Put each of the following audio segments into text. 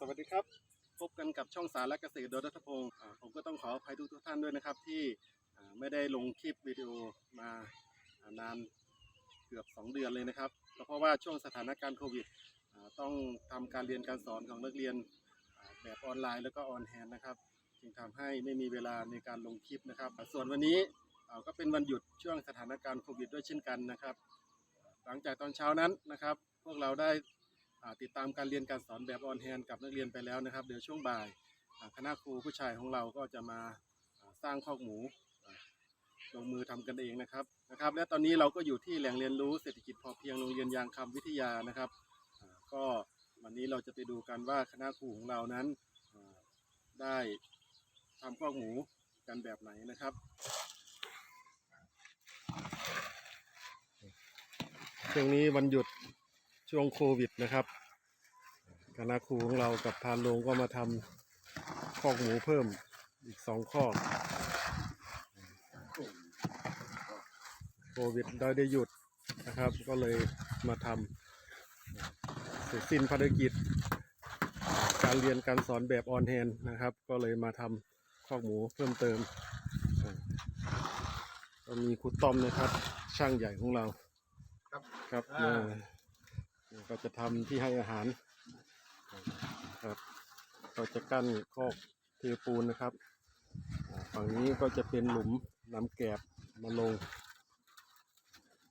สวัสดีครับ พบกันกับช่องสารและเกษตรโดยรัฐพงศ์ผมก็ต้องขออภัยทุกทุกท่านด้วยนะครับ ที่ไม่ได้ลงคลิปวิดีโอมาอานานเกือบ 2 เดือนเลยนะครับเพราะว่าช่วงสถานการณ์โควิดต้องทำการเรียนการสอนของนักเรียนแบบออนไลน์แล้วก็ออนแฮนนะครับจึงทำให้ไม่มีเวลาในการลงคลิปนะครับ ส่วนวันนี้ก็เป็นวันหยุดช่วงสถานการณ์โควิดด้วยเช่นกันนะครับ หลังจากตอนเช้านั้นนะครับ พวกเราได้ ติดตามการเรียนการสอนแบบออนแฮนกับนักเรียนไปแล้วนะครับ เดี๋ยวช่วงบ่ายคณะครูผู้ชายของเราก็จะมาสร้างคอกหมูลงมือทำกันเองนะครับนะครับ และตอนนี้เราก็อยู่ที่แหล่งเรียนรู้เศรษฐกิจพอเพียงโรงเรียนยางคำวิทยานะครับก็วันนี้เราจะไปดูกันว่าคณะครูของเรานั้นได้ทำคอกหมูกันแบบไหนนะครับช่วงนี้วันหยุด ช่วงโควิดนะครับคณะครูของเรากับพานโรงก็มาทำคอกหมูเพิ่มอีกสองคอกโควิดได้ได้หยุดนะครับ ก็เลยมาทำเสร็จสิ้นภารกิจ การเรียนการสอนแบบออนแฮนนะครับ ก็เลยมาทำคอกหมูเพิ่มเติมอ่าก็มีครูต้อมนะครับ ช่างใหญ่ของเรา ครับอ่าเอ่อ ก็จะทำที่ให้อาหารครับก็จะกั้นคอกเทปูนนะครับอ่าฝั่งนี้ก็จะเป็นหลุมน้ำแกบมาลง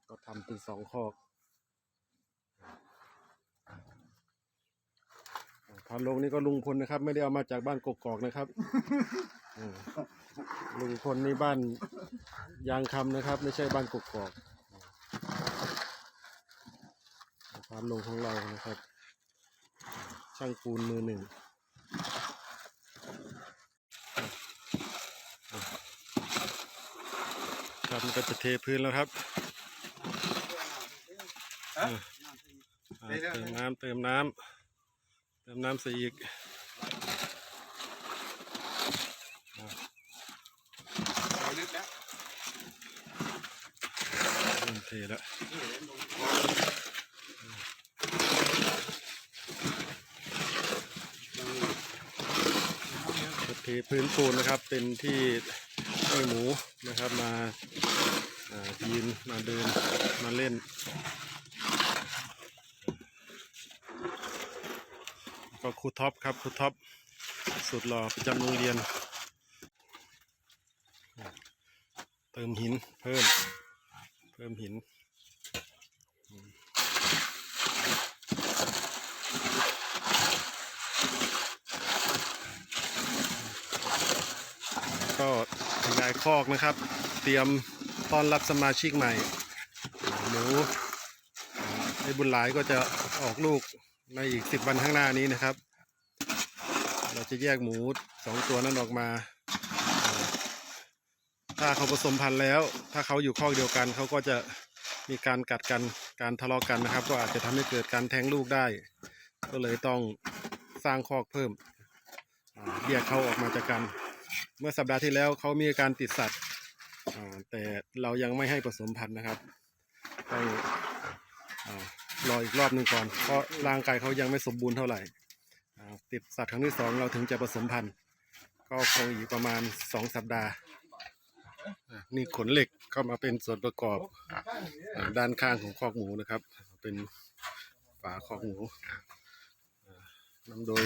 ก็ทำเป็นสองคอกอ่าพาลงนี่ก็ลุงพลนะครับ ไม่ได้เอามาจากบ้านกกอกนะครับอืมลุงพลนี่บ้านยางคำนะครับ ไม่ใช่บ้านกกอก ความลงของเรานะครับ ช่างปูนมือหนึ่งครับมันก็จะเทพื้นแล้วครับอ่าเติมน้ำเติมน้ำเติมน้ำใส่อีกลึกแล้วเริ่มเทแล้ว เทพื้นปูนนะครับ เป็นที่ให้หมูนะครับมาอ่ายืนมาเดินมาเล่นก็ครูท็อปครับครูท็อปสุดหล่อประจำโรงเรียน เติมหินเพิ่มเพิ่มหินอืมก็ขยายคอกนะครับ เตรียมต้อนรับสมาชิกใหม่หมูไอ้บุญหลายก็จะออกลูกในอีกสิบวันข้างหน้านี้นะครับ เราจะแยกหมูสองตัวนั้นออกมา ถ้าเขาผสมพันธุ์แล้ว ถ้าเขาอยู่คอกเดียวกันเขาก็จะมีการกัดกันการทะเลาะกันนะครับ ก็อาจจะทำให้เกิดการแท้งลูกได้ ก็เลยต้องสร้างคอกเพิ่มแยกเขาออกมาจากกัน เมื่อสัปดาห์ที่แล้วเขามีอาการติดสัตว์แต่เรายังไม่ให้ผสมพันธุ์นะครับต้องรออีกรอบหนึ่งก่อน เพราะร่างกายเขายังไม่สมบูรณ์เท่าไหร่ติดสัตว์ครั้งที่สองเราถึงจะผสมพันธุ์ ก็คงอีกประมาณสองสัปดาห์นี่ขนเหล็กเข้ามาเป็นส่วนประกอบอด้านข้างของคอกหมูนะครับ เป็นฝาคอกหมูนำโดย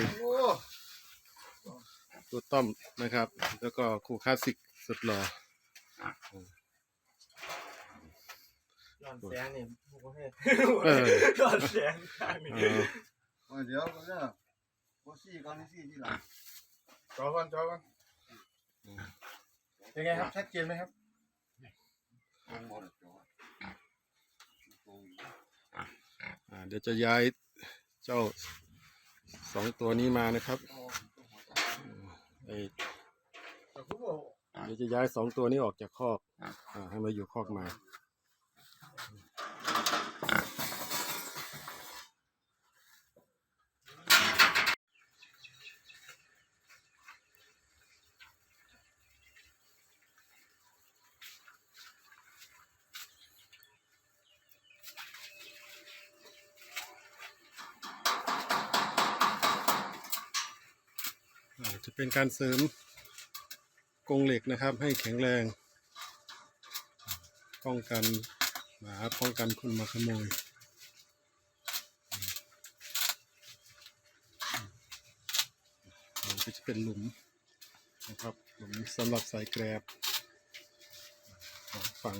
ตัวต้อมนะครับ แล้วก็ครูคลาสสิกสุดหล่อย้อนแสงนี่พวกเขาให้เออย้อนแสงข้างนี่เออโอ้ยเดี๋ยวก็เนี่ยโอ้ซี่ก่อนนี่ซี่ที่หลังจอก่อนจอก่อนเป็นไงครับชัดเจนไหมครับลงหมดจออ่าเดี๋ยวจะย้ายเจ้าสองตัวนี้มานะครับ ไอเดี๋ยวจะย้ายสองตัวนี้ออกจากคอกอ่าให้มาอยู่คอกใหม่ จะเป็นการเสริมกรงเหล็กนะครับ ให้แข็งแรง ป้องกันหมาป้องกันคนมาขโมยก็จะเป็นหลุมนะครับ หลุมสำหรับใส่แกรบสองฝั่ง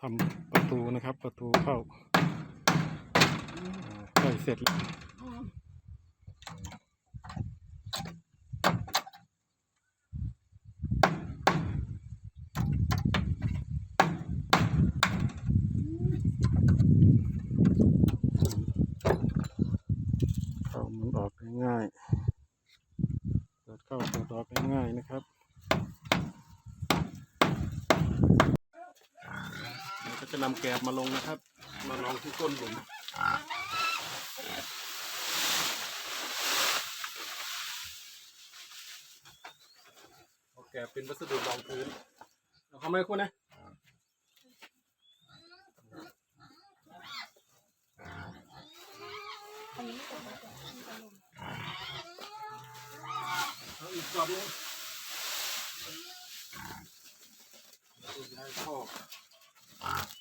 ทำประตูนะครับ ประตูเข้าใกล้เสร็จแล้วเข้ามันออกง่ายเปิดเข้าเปิดออกง่ายนะครับเราก็ จะนำแกบมาลงนะครับ มาลองที่ก้นหลุมเอาแกบเป็นวัสดุรองพื้นเอาเข้าไหมคุณนะเอาอีกกรอบหนึงย้ายข้อเอ้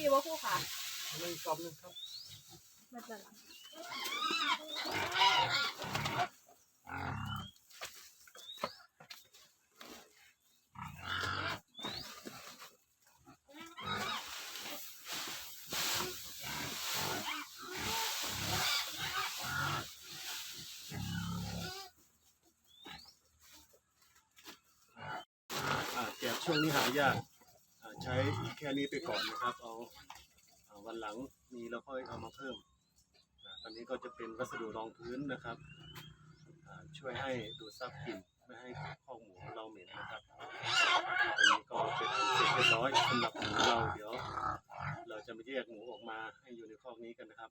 อยู่ว่าคู่ค่ะเอาอีกรอบหนึงครับไม่เป็นไรอ่าแกบช่วงนี้หายาก ใช้แค่นี้ไปก่อนนะครับ เอาอ่าวันหลังมีแล้วค่อยเอามาเพิ่มตอนนี้ก็จะเป็นวัสดุรองพื้นนะครับ ช่วยให้ดูดซับกลิ่นไม่ให้ข้อหมูเราเหม็นนะครับตอนนี้ก็เป็นอันเสร็จเรียบร้อยสำหรับหมูเราเดี๋ยว เราจะมาแยกหมูออกมาให้อยู่ในคอกนี้กันนะครับ